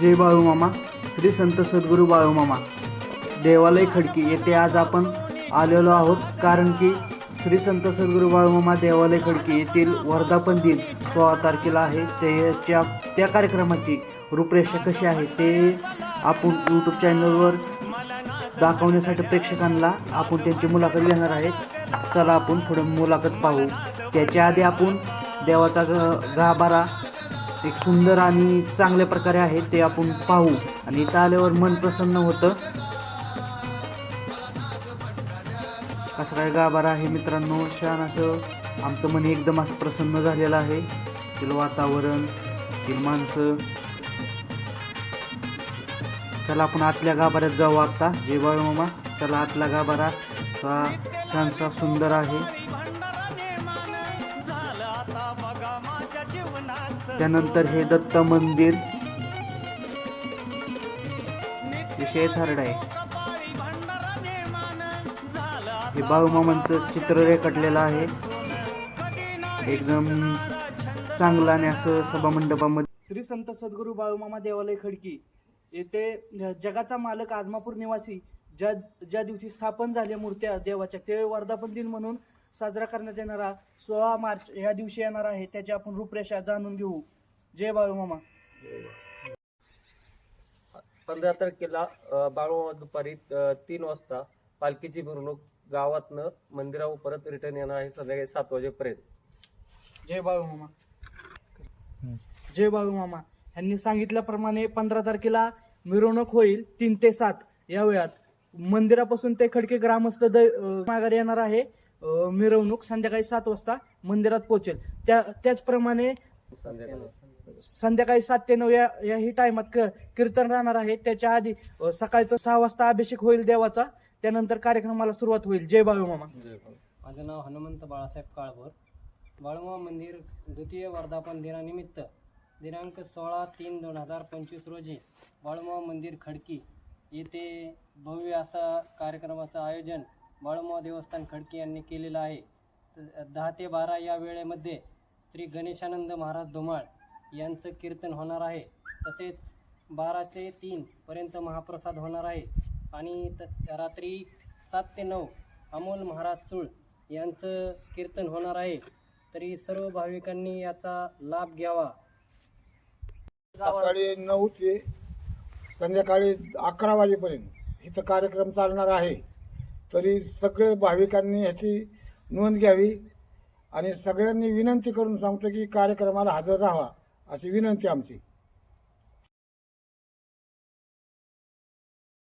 जय बाळूमामा श्री संत सद्गुरू बाळूमामा. देवालय खडकी येथे आज आपण आलेलो आहोत कारण की श्री संत सद्गुरू बाळूमामा देवालय खडकी येथील वर्धापन दिन सोळा तारखेला आहे. ते त्या त्या कार्यक्रमाची रूपरेषा कशी आहे ते आपण यूट्यूब चॅनलवर दाखवण्यासाठी प्रेक्षकांना आपण त्यांची मुलाखत घेणार आहे. चला आपण पुढे मुलाखत पाहू. त्याच्या आधी आपण देवाचा ग गाभारा एक सुंदर आणि चांगल्या प्रकारे आहे ते आपण पाहू. आणि इथं आल्यावर मन प्रसन्न होतं. कसं काय गाभारा आहे मित्रांनो. छान असं आमचं मन एकदम असं प्रसन्न झालेलं आहे. तिथलं वातावरण ती माणसं. चला आपण आतल्या गाभाऱ्यात जाऊ आता. जय मामा चला आतला गाभारा. हा छानसा सुंदर आहे. त्यानंतर हे दत्त मंदिर. विषय थारड आहे. हे बाळूमामांचं चित्र रेखाटलेलं आहे. एकदम चांगलं आणि असं सभामंडपामध्ये श्री संत सद्गुरू बाळूमामा देवालय खडकी येथे जगाचा मालक आदमापूर निवासी ज्या ज्या दिवशी स्थापन झाल्या मूर्त्या देवाच्या ते वर्धापन दिन म्हणून साजरा करण्यात येणारा सोळा मार्च या दिवशी येणार आहे. त्याची आपण रूपरेषा जाणून घेऊ. जय बाळूमामा पंधरा तारखेला बाळूमामा दुपारी तीन वाजता पालखीची मिरवणूक गावातनं मंदिरावर परत रिटर्न येणार आहे संध्याकाळी सात वाजेपर्यंत. जय बाळूमामा जय बाळूमामा यांनी सांगितल्याप्रमाणे पंधरा तारखेला मिरवणूक होईल तीन ते सात. या वेळात मंदिरापासून ते खडके ग्रामस्थ द माघारी येणार आहे. मिरवणूक संध्याकाळी सात वाजता मंदिरात पोहोचेल. त्या त्याचप्रमाणे संध्याकाळी संध्याकाळी सात ते नऊ या याही टायमात क कीर्तन राहणार आहे. त्याच्या आधी सकाळचं सहा वाजता अभिषेक होईल देवाचा. त्यानंतर कार्यक्रमाला सुरुवात होईल. जय बाळूमामा माझं नाव हनुमंत बाळासाहेब काळभोर. बाळूमामा मंदिर द्वितीय वर्धापन दिनानिमित्त दिनांक सोळा तीन दोन हजार पंचवीस रोजी बाळूमामा मंदिर खडकी येथे भव्य असा कार्यक्रमाचं आयोजन बाळूमामा देवस्थान खडके यांनी केलेलं आहे. दहा ते बारा या वेळेमध्ये श्री गणेशानंद महाराज धुमाळ यांचं कीर्तन होणार आहे. तसेच बारा ते तीनपर्यंत महाप्रसाद होणार आहे. आणि तस रात्री सात ते नऊ अमोल महाराज सुळ यांचं कीर्तन होणार आहे. तरी सर्व भाविकांनी याचा लाभ घ्यावा. सकाळी नऊ ते संध्याकाळी अकरा वाजेपर्यंत इथं कार्यक्रम चालणार आहे. तरी सगळे भाविकांनी ह्याची नोंद घ्यावी आणि सगळ्यांनी विनंती करून सांगतो की कार्यक्रमाला हजर राहा अशी विनंती आमची.